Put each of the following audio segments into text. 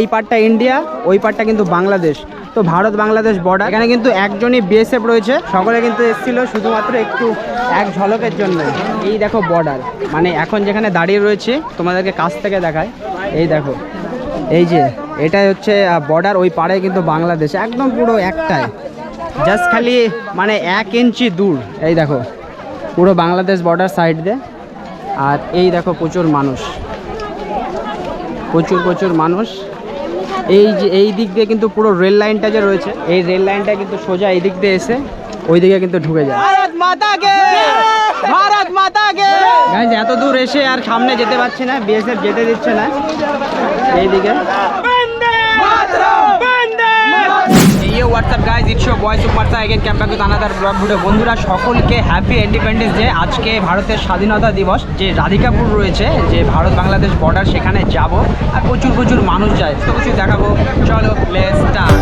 এই পার্টটা ইন্ডিয়া ওই পার্টটা কিন্তু বাংলাদেশ। তো ভারত বাংলাদেশ বর্ডার এখানে কিন্তু একজনই বিএসএফ রয়েছে। সকলে কিন্তু এসেছিল শুধুমাত্র একটু এক ঝলকের জন্য এই দেখো বর্ডার মানে এখন যেখানে দাঁড়িয়ে রয়েছে, তোমাদেরকে কাছ থেকে দেখায় এই দেখো। এই যে, এটাই হচ্ছে বর্ডার ওই পাড়ে কিন্তু বাংলাদেশ। একদম পুরো একটাই। জাস্ট খালি মানে এক ইঞ্চি দূর। এই দেখো। পুরো বাংলাদেশ বর্ডার সাইড দিয়ে। আর এই দেখো প্রচুর মানুষ। প্রচুর প্রচুর মানুষ। এই যে এই দিক দিয়ে কিন্তু পুরো রেল লাইনটা যে রয়েছে এই রেল লাইনটা কিন্তু সোজা এই দিক দিয়ে এসে ওই দিকে কিন্তু ঢুকে যায়। ভারত মাতা কে! ভারত মাতা কে! এত দূর এসে আর সামনে যেতে পারছি না বিএসএফ যেতে দিচ্ছে না এইদিকে এই WhatsApp guys it's boys সুপারসা again camp back with another vlog video বন্ধুরা, সকলকে হ্যাপি ইন্ডিপেন্ডেন্স ডে আজকে ভারতের স্বাধীনতা দিবস। যে রাধিকাপুর রয়েছে, যে ভারত বাংলাদেশ বর্ডার সেখানে যাব। আর প্রচুর প্রচুর মানুষ যায়। তো কিছু দেখাবো। চলো লেটস স্টার্ট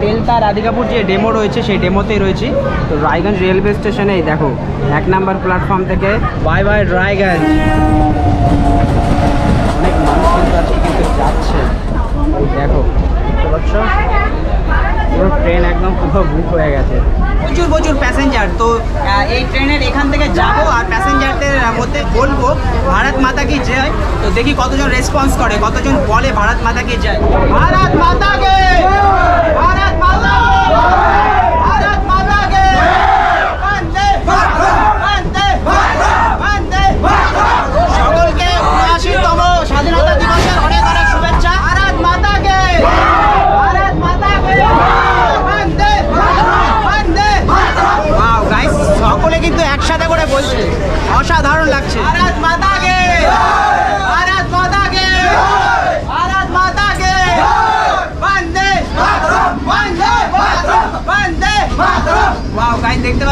বেলতা রাধিকাপুর যে ডেমো রয়েছে, সেই ডেমোতেই রয়েছি। তো রায়গঞ্জ রেলওয়ে স্টেশনে এই দেখো, এক নাম্বার প্ল্যাটফর্ম থেকে। বাই বাই রায়গঞ্জ অনেক মানুষ কিন্তু কিন্তু যাচ্ছে। দেখো বুঝতে পারছ পুরো ট্রেন একদম পুরো বুক হয়ে গেছে। প্রচুর প্রচুর প্যাসেঞ্জার তো এই ট্রেনের এখান থেকে যাব আর প্যাসেঞ্জারদের মধ্যে বলব, ভারত মাতা কি জয়? তো দেখি কতজন রেসপন্স করে, কতজন বলে ভারত মাতা কি জয়? ভারত মাতা কে? ভারত মাতা কে ভারত মাতা কে বন্দে বন্দে বন্দে সকলকে উনআশিতম স্বাধীনতা দিবসের অনেক অনেক শুভেচ্ছা ভারত মাতা কে ভারত মাতা কে বন্দে বন্দে ওয়াও গাইস সকলে কিন্তু একসাথে করে বলছে অসাধারণ লাগছে ভারত মাতা কে ভারত মাতা কে ভারত মাতা কে বন্দে বন্দে বন্দে ওয়াও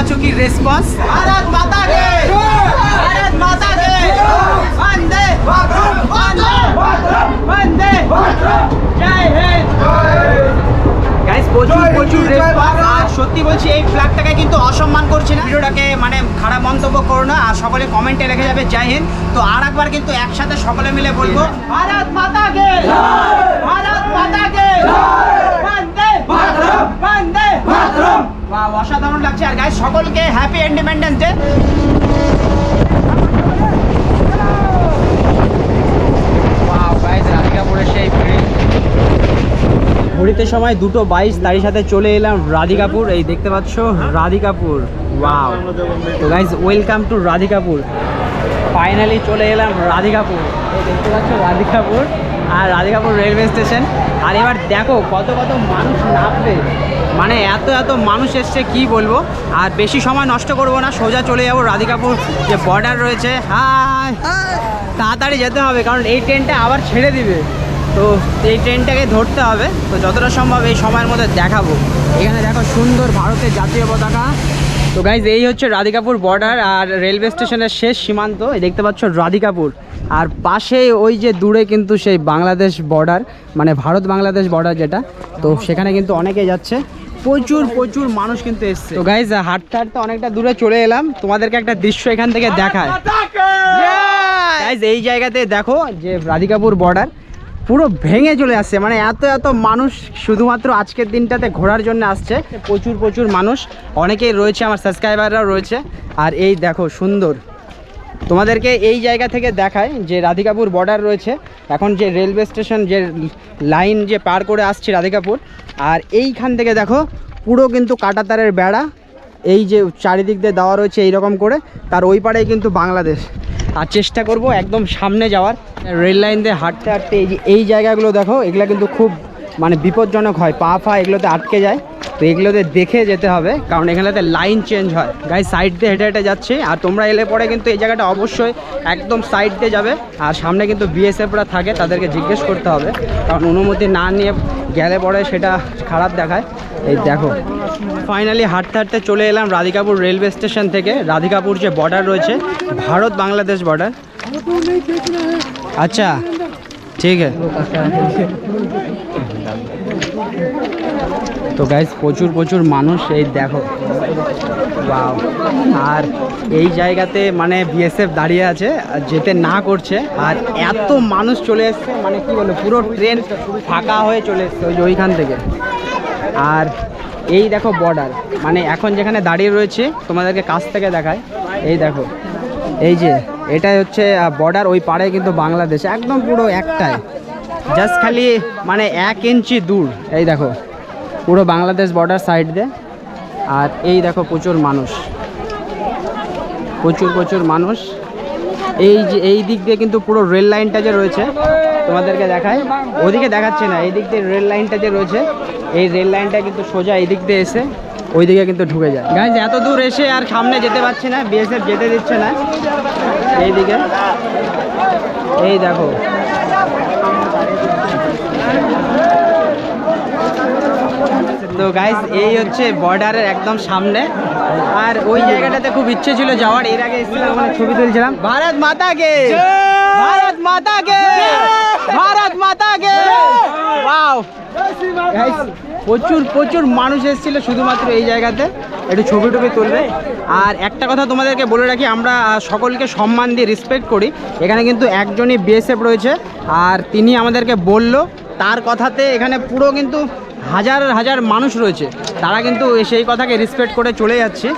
কি রেসপন্স ভারত মাতা কে ভারত মাতা কে বন্দে বন্দে বন্দে জয় হিন্দ গাইস প্রচুর প্রচুর রেসপন্স আর সত্যি বলছি এই ফ্ল্যাগটাকে কিন্তু অসম্মান করছি না। ভিডিওটাকে মানে খারাপ মন্তব্য করো না আর সকলে কমেন্টে রেখে যাবে জয় হিন্দ। তো আর একবার কিন্তু একসাথে সকলে মিলে বলব ভারত মাতা কে ভারত মাতা কে বন্দে বন্দে বাহ অসাধারণ লাগছে আর গাইস সকলকে হ্যাপি ইন্ডিপেন্ডেন্স ডে ঘড়িতে সময় দুটো বাইশ তারই সাথে চলে এলাম রাধিকাপুর। এই দেখতে পাচ্ছ রাধিকাপুর। ওয়াও তো guys welcome to Radhikapur. Finally চলে এলাম রাধিকাপুর। এই দেখতে পাচ্ছ রাধিকাপুর। আর রাধিকাপুর রেলওয়ে স্টেশন আর এবার দেখো কত কত মানুষ নামবে। মানে এত এত মানুষ এসছে, কি বলব? আর বেশি সময় নষ্ট করব না, সোজা চলে যাব রাধিকাপুর, যে বর্ডার রয়েছে। হাই তাড়াতাড়ি যেতে হবে, কারণ এই ট্রেনটা আবার ছেড়ে দিবে। তো এই ট্রেনটাকে ধরতে হবে। তো যতটা সম্ভব এই সময়ের মধ্যে দেখাবো। এখানে দেখো সুন্দর ভারতের জাতীয় পতাকা। তো গাইজ এই হচ্ছে রাধিকাপুর বর্ডার আর রেলওয়ে স্টেশনের শেষ সীমান্ত। এই দেখতে পাচ্ছ রাধিকাপুর। আর পাশে ওই যে দূরে কিন্তু সেই বাংলাদেশ বর্ডার মানে ভারত বাংলাদেশ বর্ডার যেটা তো সেখানে কিন্তু অনেকে যাচ্ছে। প্রচুর প্রচুর মানুষ কিন্তু এসছে। তো গাইজ হাঁটতে হাঁটতে অনেকটা দূরে চলে এলাম। তোমাদেরকে একটা দৃশ্য এখান থেকে দেখায়। গাইজ এই জায়গাতে দেখো যে রাধিকাপুর বর্ডার পুরো ভেঙে চলে আসছে। মানে এত এত মানুষ শুধুমাত্র আজকের দিনটাতে ঘোরার জন্য আসছে। প্রচুর প্রচুর মানুষ। অনেকেই রয়েছে, আমার সাবস্ক্রাইবাররাও রয়েছে। আর এই দেখো, সুন্দর। তোমাদেরকে এই জায়গা থেকে দেখায় যে রাধিকাপুর বর্ডার রয়েছে। এখন যে রেলওয়ে স্টেশন যে লাইন যে পার করে আসছে রাধিকাপুর। আর এইখান থেকে দেখো, পুরো কিন্তু কাটাতারের বেড়া। এই যে চারিদিক দিয়ে দেওয়া রয়েছে এইরকম করে। তার ওই পাড়েই কিন্তু বাংলাদেশ। আর চেষ্টা করব একদম সামনে যাওয়ার। রেল লাইন দিয়ে হাঁটতে হাঁটতে এই যে এই জায়গাগুলো দেখো, এগুলো কিন্তু খুব মানে বিপজ্জনক হয়। পা ফা এগুলোতে আটকে যায়। তো এগুলোতে দেখে যেতে হবে, কারণ এখানেতে লাইন চেঞ্জ হয়। গাই সাইড দিয়ে হেঁটে হেঁটে যাচ্ছে, আর তোমরা এলে পরে কিন্তু এই জায়গাটা অবশ্যই একদম সাইড দিয়ে যাবে। আর সামনে কিন্তু বিএসএফরা থাকে, তাদেরকে জিজ্ঞেস করতে হবে। কারণ অনুমতি না নিয়ে গেলে পরে সেটা খারাপ দেখায়। এই দেখো ফাইনালি হাঁটতে হাঁটতে চলে এলাম রাধিকাপুর রেলওয়ে স্টেশন থেকে। রাধিকাপুর যে বর্ডার রয়েছে, ভারত বাংলাদেশ বর্ডার আচ্ছা ঠিক আছে। তো গাইজ প্রচুর প্রচুর মানুষ, এই দেখো। Wow! আর এই জায়গাতে মানে বিএসএফ দাঁড়িয়ে আছে যেতে না করছে, আর এত মানুষ চলে এসছে মানে কি বলব, পুরো ট্রেন ফাঁকা হয়ে চলে এসছে, ওই ওইখান থেকে। আর এই দেখো বর্ডার মানে এখন যেখানে দাঁড়িয়ে রয়েছে, তোমাদেরকে কাছ থেকে দেখায় এই দেখো, এই যে, এটাই হচ্ছে বর্ডার ওই পাড়ে কিন্তু বাংলাদেশ, একদম পুরো একটাই। জাস্ট খালি মানে এক ইঞ্চি দূর, এই দেখো, পুরো বাংলাদেশ বর্ডার সাইড দিয়ে। আর এই দেখো প্রচুর মানুষ, প্রচুর প্রচুর মানুষ। এই যে, এই দিক দিয়ে কিন্তু পুরো রেল লাইনটা যে রয়েছে তোমাদেরকে দেখায় ওদিকে দেখাচ্ছে না এই দিক দিয়ে রেল লাইনটা যে রয়েছে এই রেল লাইনটা কিন্তু সোজা এই দিক দিয়ে এসে ওইদিকে কিন্তু ঢুকে যায়। গাইজ এত দূর এসে আর সামনে যেতে পারছি না বিএসএফ যেতে দিচ্ছে না। এইদিকে এই দেখো। তো গাইস এই হচ্ছে বর্ডারের একদম সামনে। আর ওই জায়গাটাতে খুব ইচ্ছে ছিল যাওয়ার এর আগে এসেছিলাম ওখানে ছবি তুলছিলাম। ভারত মাতা কে? ভারত মাতা কে? ভারত মাতা কে প্রচুর প্রচুর মানুষ এসেছিল শুধুমাত্র এই জায়গাতে। একটু ছবি টবি তুলবে। আর একটা কথা তোমাদেরকে বলে রাখি, আমরা সকলকে সম্মান দিয়ে রেসপেক্ট করি। এখানে কিন্তু একজনই বিএসএফ রয়েছে। আর তিনি আমাদেরকে বলল, তার কথাতে এখানে পুরো কিন্তু হাজার হাজার মানুষ রয়েছে। তারা কিন্তু সেই কথাকে রেসপেক্ট করে চলে যাচ্ছে।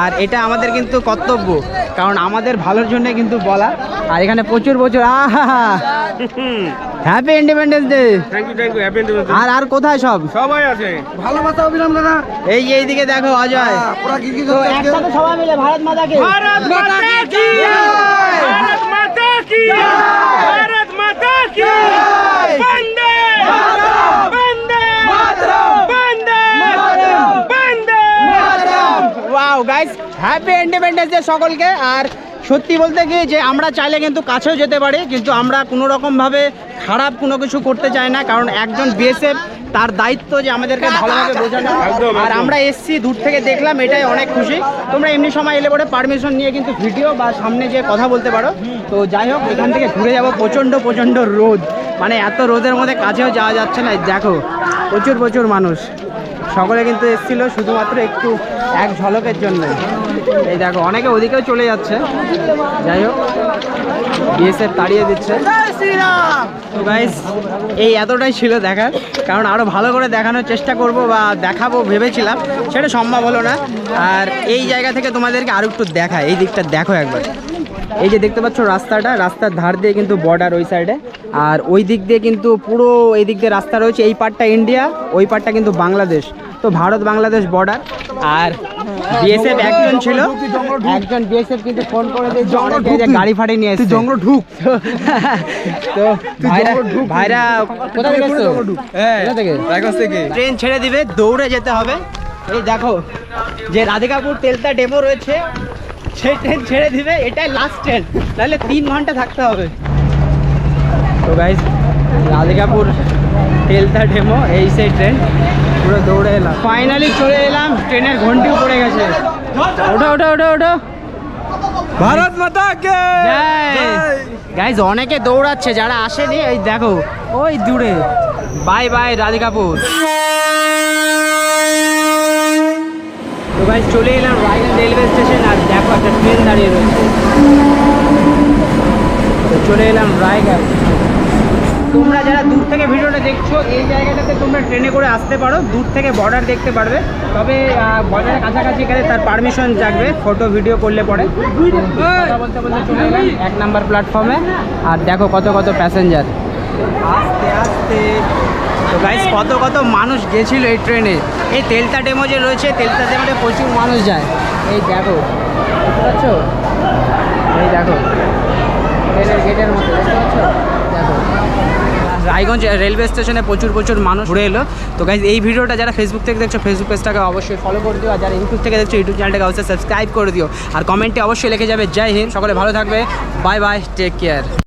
আর এটা আমাদের কিন্তু কর্তব্য। কারণ আমাদের ভালোর জন্য কিন্তু বলা। আর এখানে প্রচুর প্রচুর আহা! Happy independence day thank you thank you happy আর আর কোথায় সব? সবাই আছে। ভালোবাসা অভিরাম দাদা। এই যে এইদিকে দেখো অজয়। ওরা কি কি তো করছে আজকে? একসাথে সবাই মিলে ভারত মাতাকে ভারত মাতা কি? ভারত মাতা কি? ভারত মাতা কি বন্দে বন্দে বন্দে বন্দে wow guys happy independence day সকলকে। আর সত্যি বলতে কি যে আমরা চাইলে কিন্তু কাছেও যেতে পারি কিন্তু আমরা কোনো রকমভাবে খারাপ কোনো কিছু করতে চাই না কারণ একজন বিএসএফ তার দায়িত্ব যে আমাদেরকে ভালোভাবে বোঝানো। আর আমরা এসছি দূর থেকে দেখলাম এটাই অনেক খুশি। তোমরা এমনি সময় এলে পরে পারমিশন নিয়ে কিন্তু ভিডিও বা সামনে যে কথা বলতে পারো। তো যাই হোক এখান থেকে ঘুরে যাব প্রচণ্ড প্রচণ্ড রোদ। মানে এত রোদের মধ্যে কাছেও যাওয়া যাচ্ছে না। দেখো প্রচুর প্রচুর মানুষ। সকলে কিন্তু এসেছিল শুধুমাত্র একটু এক ঝলকের জন্য এই দেখো, অনেকে ওদিকেও চলে যাচ্ছে। যাই হোক বিএসএফ তাড়িয়ে দিচ্ছে। এই এতটাই ছিল দেখার। কারণ আরও ভালো করে দেখানোর চেষ্টা করব বা দেখাবো ভেবেছিলাম। সেটা সম্ভব হলো না। আর এই জায়গা থেকে তোমাদেরকে আরও একটু দেখা এই দিকটা দেখো একবার। এই যে দেখতে পাচ্ছ রাস্তাটা রাস্তার ধার দিয়ে কিন্তু বর্ডার ওই সাইডে আর ওই দিক দিয়ে কিন্তু পুরো এই দিক দিয়ে রাস্তা রয়েছে এই পার্টটা ইন্ডিয়া ওই পার্টটা কিন্তু বাংলাদেশ তো ভারত বাংলাদেশ বর্ডার আর বিএসএফ একজন ছিল একজন বিএসএফ কিন্তু ফোন করে যে গাড়ি ফাড়ি নিয়ে এসেছে। জঙ্গল ঢুক। তো ভাইরা ভাইরা কোথা থেকে এসছো? কোথা থেকে? থেকে। ট্রেন ছেড়ে দিবে দৌড়ে যেতে হবে। এই দেখো যে রাধিকাপুর তেলতা ডেমো রয়েছে সেই ট্রেন ছেড়ে দিবে এটাই লাস্ট ট্রেন তাহলে তিন ঘণ্টা থাকতে হবে। তো গাইজ রাধিকাপুর তেলতা ডেমো এই সেই ট্রেন পুরো দৌড়ে এলাম। ফাইনালি চলে এলাম ট্রেনের ঘন্টিও পড়ে গেছে। ওঠো ওঠো ওঠো ওঠো। ভারত মাতা কে? গাইজ অনেকে দৌড়াচ্ছে যারা আসেনি এই দেখো ওই দূরে। বাই বাই রাধিকাপুর তো গাইজ চলে এলাম রায়গঞ্জ রেলওয়ে স্টেশন আর দেখো একটা ট্রেন দাঁড়িয়ে রয়েছে। তো চলে এলাম রায়গঞ্জ তোমরা যারা দূর থেকে ভিডিওটা দেখছ, এই জায়গাটাতে তোমরা ট্রেনে করে আসতে পারো। দূর থেকে বর্ডার দেখতে পারবে। তবে বর্ডারের কাছাকাছি গেলে তার পারমিশন লাগবে ফটো ভিডিও করলে পরে। বলতে চলে এক নাম্বার প্ল্যাটফর্মে আর দেখো কত কত প্যাসেঞ্জার আস্তে আস্তে। তো গাইস কত কত মানুষ গেছিল এই ট্রেনে। এই তেলতা ডেমো যে রয়েছে তেলতা ডেমোতে প্রচুর মানুষ যায়। এই দেখো। দেখতে পাচ্ছ? এই দেখো। ট্রেনের গেটের মতো দেখতে পাচ্ছ? দেখো। রায়গঞ্জ রেলওয়ে স্টেশনে প্রচুর প্রচুর মানুষ ঘুরে এলো। তো গাইজ এই ভিডিওটা যারা ফেসবুক থেকে দেখছ ফেসবুক পেজটাকে অবশ্যই ফলো করে দিও। আর যারা ইউটিউব থেকে দেখছ ইউটিউব চ্যানেলটাকে অবশ্যই সাবস্ক্রাইব করে দিও। আর কমেন্টে অবশ্যই লিখে যাবে। জয় হিন্দ। সকলে ভালো থাকবে। Bye bye take care